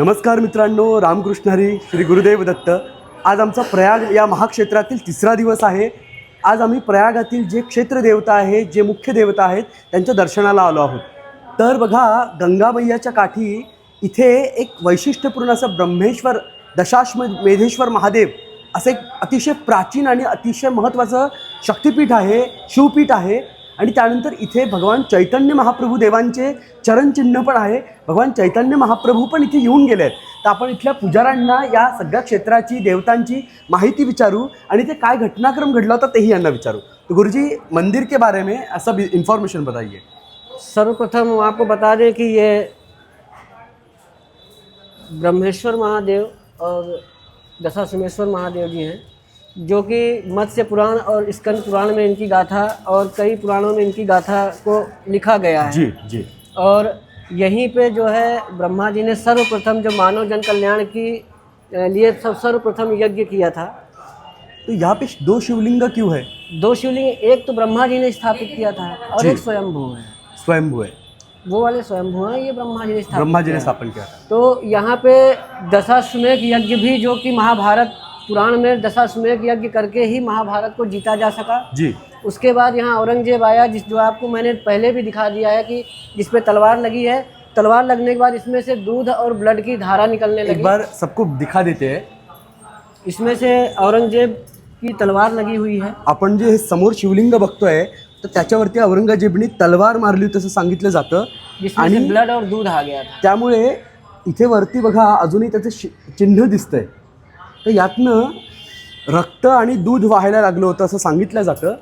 नमस्कार मित्रांनो रामकृष्ण हरी श्री गुरुदेव दत्त. आज आमचा प्रयाग या महाक्षेत्रातील तिसरा दिवस आहे. आज आम्ही प्रयागातील जे क्षेत्र देवता आहे जे मुख्य देवता आहेत त्यांच्या दर्शनाला आलो आहोत. तर बघा गंगामय्याच्या काठी इथे एक वैशिष्ट्यपूर्ण असं ब्रह्मेश्वर दशाश्म मेधेश्वर महादेव असं एक अतिशय प्राचीन आणि अतिशय महत्त्वाचं शक्तिपीठ आहे शिवपीठ आहे. आणि त्यानंतर इथे भगवान चैतन्य महाप्रभू देवांचे चरणचिन्ह पण आहे. भगवान चैतन्य महाप्रभू पण इथे येऊन गेले आहेत. तर आपण इथल्या पुजाऱ्यांना या सगळ्या क्षेत्राची देवतांची माहिती विचारू आणि ते काय घटनाक्रम घडला होता तेही यांना विचारू. तो गुरुजी मंदिर के बारे में असं इन्फॉर्मेशन बताइए. सर्वप्रथम आपको बता दें कि ये ब्रह्मेश्वर महादेव और दशाश्वमेश्वर महादेव जी हैं। जो कि मत्स्य पुराण और स्कंद पुराण में इनकी गाथा और कई पुराणों में इनकी गाथा को लिखा गया है। जी जी। और यहीं पे जो है ब्रह्मा जी ने सर्वप्रथम जो मानव जन कल्याण की लिए सब सर्वप्रथम यज्ञ किया था। तो यहाँ पे दो शिवलिंग क्यों है? दो शिवलिंग एक तो ब्रह्मा जी ने स्थापित किया था और एक स्वयंभू है। स्वयंभू है। वो वाले स्वयंभू हैं ये ब्रह्मा जी ने स्थापित ब्रह्मा जी ने स्थापन किया था। तो यहाँ पे दशाश्वमेध यज्ञ भी जो कि महाभारत पुराण में दशाश्वमेध यज्ञ करके ही महाभारत को जीता जा सका। जी। उसके बाद यहाँ औरंगजेब आया जिस जो आपको मैंने पहले भी दिखा दिया है कि जिस पे तलवार लगी है तलवार लगने के बाद इसमें से दूध और ब्लड की धारा निकलने एक लगी। बार सबको दिखा देते हैं। इसमें से औरंगजेब की तलवार लगी हुई है। आपण जे हे समोर शिवलिंग बघतोय तर त्याच्यावरती औरंगजेबनी तलवार मारली होती असं सांगितलं जातं. जिसमें से ब्लड और दूध आ गया था। त्यामुळे इथे वरती बघा अजूनही त्याचं शि चिन्ह दिसतंय. तर यातनं रक्त आणि दूध व्हायला लागलं होतं असं सांगितलं जातं.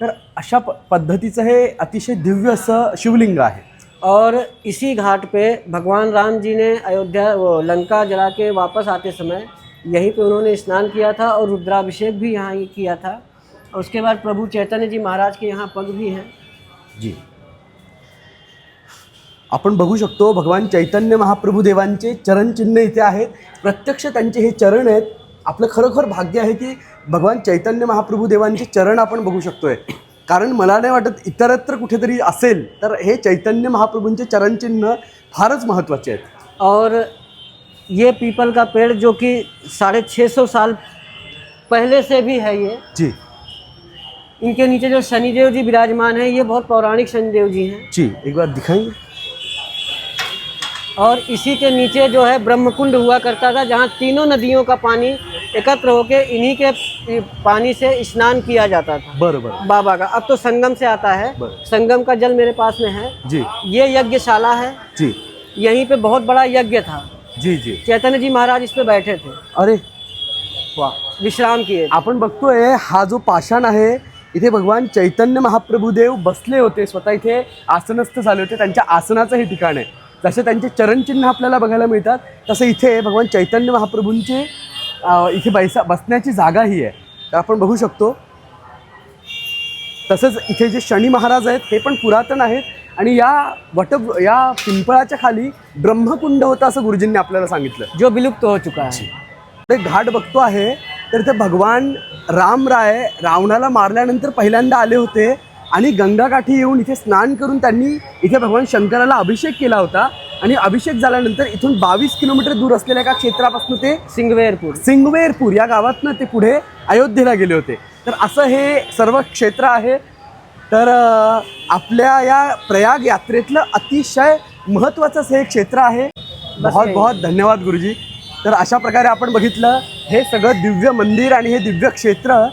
तर अशा प पद्धतीचं हे अतिशय दिव्य असं शिवलिंग आहे. और इसी घाट पे भगवान राम जी ने अयोध्या लंका जला के वापस आते समय यहीं पे उन्होंने स्नान किया था और रुद्राभिषेक भी यहाँ ही किया था। और उसके बाद प्रभु चैतन्य जी महाराज के यहाँ पग भी हैं। जी। आपण बघू शकतो भगवान चैतन्य महाप्रभू देवांचे चरणचिन्ह इथे आहेत. प्रत्यक्ष त्यांचे हे चरण आहेत. आपलं खरोखर भाग्य आहे की भगवान चैतन्य महाप्रभू देवांचे चरण आपण बघू शकतोय. कारण मला नाही वाटत इतरत्र कुठेतरी असेल तर हे चैतन्य महाप्रभूंचे चरणचिन्ह फारच महत्त्वाचे आहेत. और ये पीपल का पेड़ जो कि साढ़े छः सौ साल पहले से भी है ये जी। इनके नीचे जो शनिदेव जी विराजमान हैं ये बहुत पौराणिक शनिदेव जी हैं। जी एक बार दिखाएंगे? और इसी के नीचे जो है ब्रह्मकुंड हुआ करता था जहाँ तीनों नदियों का पानी एकत्र होकर इन्हीं के पानी से स्नान किया जाता था। बरं बरं। बाबा का। अब तो संगम से आता है. संगम का जल मेरे पास में है। जी। ये यज्ञशाला है। जी। यहीं पे बहुत बड़ा यज्ञ था। जी जी। चैतन्य जी महाराज इस पे बैठे थे। अरे। वा विश्राम किए आपण बघतोय हा जो पाषाण आहे इथे भगवान चैतन्य महाप्रभुदेव बसले होते स्वतः इथे आसनस्थ झाले होते. त्यांच्या आसनाचं हे ठिकाण आहे. जसे त्यांचे चरणचिन्ह आपल्याला बघायला मिळतात तसं इथे भगवान चैतन्य महाप्रभूंचे इथे बैसा बसण्याची जागा ही आहे. तर आपण बघू शकतो. तसंच इथे जे शनी महाराज आहेत हे पण पुरातन आहेत. आणि या वट या पिंपळाच्या खाली ब्रह्मकुंड होतं असं गुरुजींनी आपल्याला सांगितलं. जो विलुप्त हो चुका है ते घाट बघतो आहे तर इथे भगवान रामराय रावणाला मारल्यानंतर पहिल्यांदा आले होते. आणि गंगाकाठी येऊन इथे स्नान करून त्यांनी इथे भगवान शंकराला अभिषेक केला होता. आणि अभिषेक झाल्यानंतर इथून बावीस किलोमीटर दूर असलेल्या एका क्षेत्रापासून ते सिंगवेरपुर सिंगवेरपूर या गावातनं ते पुढे अयोध्येला गेले होते. तर असं हे सर्व क्षेत्र आहे. तर आपल्या या प्रयाग यात्रेतलं अतिशय महत्त्वाचं असं हे क्षेत्र आहे. बहुत बहुत धन्यवाद गुरुजी. तर अशा प्रकारे आपण बघितलं हे सगळं दिव्य मंदिर आणि हे दिव्य क्षेत्र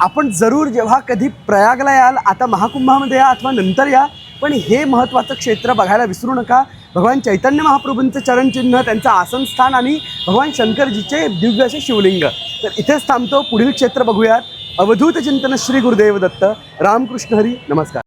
आपण जरूर जेव्हा कधी प्रयागला याल आता महाकुंभामध्ये या अथवा नंतर या पण हे महत्त्वाचं क्षेत्र बघायला विसरू नका. भगवान चैतन्य महाप्रभूंचं चरणचिन्ह त्यांचं आसनस्थान आणि भगवान शंकरजीचे दिव्य असे शिवलिंग. तर इथेच थांबतो. पुढील क्षेत्र बघूयात. अवधूत चिंतन श्री गुरुदेव दत्त. रामकृष्ण हरी. नमस्कार.